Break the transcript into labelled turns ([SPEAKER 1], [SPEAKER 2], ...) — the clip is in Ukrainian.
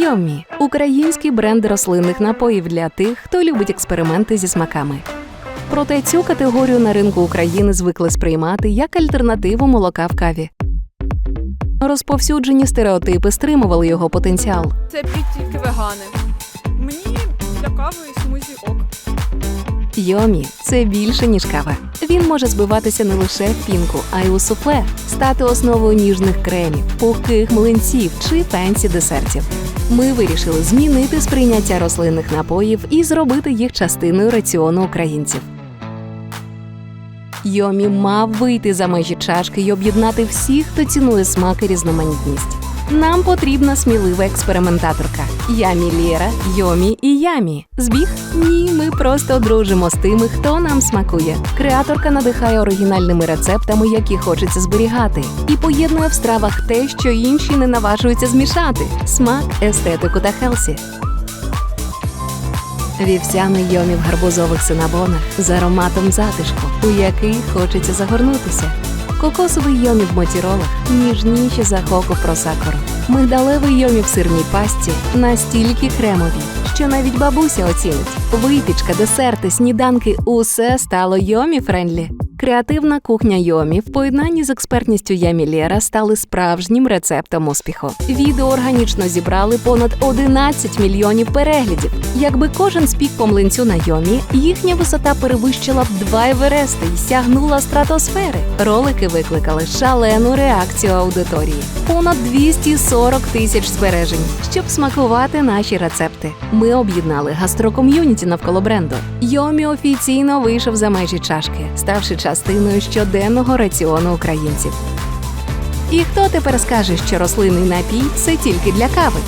[SPEAKER 1] Йомі український бренд рослинних напоїв для тих, хто любить експерименти зі смаками. Проте цю категорію на ринку України звикли сприймати як альтернативу молока в каві. Розповсюджені стереотипи стримували його потенціал.
[SPEAKER 2] Це п'ють тільки вегани. Мені для кави смузі ок.
[SPEAKER 1] Йомі це більше ніж кава. Він може збиватися не лише в пінку, а й у суфле, стати основою ніжних кремів, пухких млинців чи фенсі десертів. Ми вирішили змінити сприйняття рослинних напоїв і зробити їх частиною раціону українців. Йомі мав вийти за межі чашки і об'єднати всіх, хто цінує смак і різноманітність. Нам потрібна смілива експериментаторка. Ямі Лєра, Йомі і Ямі. Збіг? Ні, ми просто дружимо з тими, хто нам смакує. Креаторка надихає оригінальними рецептами, які хочеться зберігати, і поєднує в стравах те, що інші не наважуються змішати: смак, естетику та хелсі. Вівсяний йомі в гарбузових синабонах з ароматом затишку, у який хочеться загорнутися. Кокосовий йомі в мотіролах ніжніші за хоку просакору. Мигдалевий йомі в сирній пасті настільки кремові, що навіть бабуся оцінить. Випічка, десерти, сніданки усе стало йомі френдлі. Креативна кухня Йомі в поєднанні з експертністю Ямі Лєра стали справжнім рецептом успіху. Відео органічно зібрали понад 11 мільйонів переглядів. Якби кожен спік по млинцю на Йомі, їхня висота перевищила б два еверести і сягнула стратосфери. Ролики викликали шалену реакцію аудиторії. Понад 240 тисяч збережень, щоб смакувати наші рецепти. Ми об'єднали гастроком'юніті навколо бренду. Йомі офіційно вийшов за межі чашки, ставши частиною щоденного раціону українців. І хто тепер скаже, що рослинний напій це тільки для кави?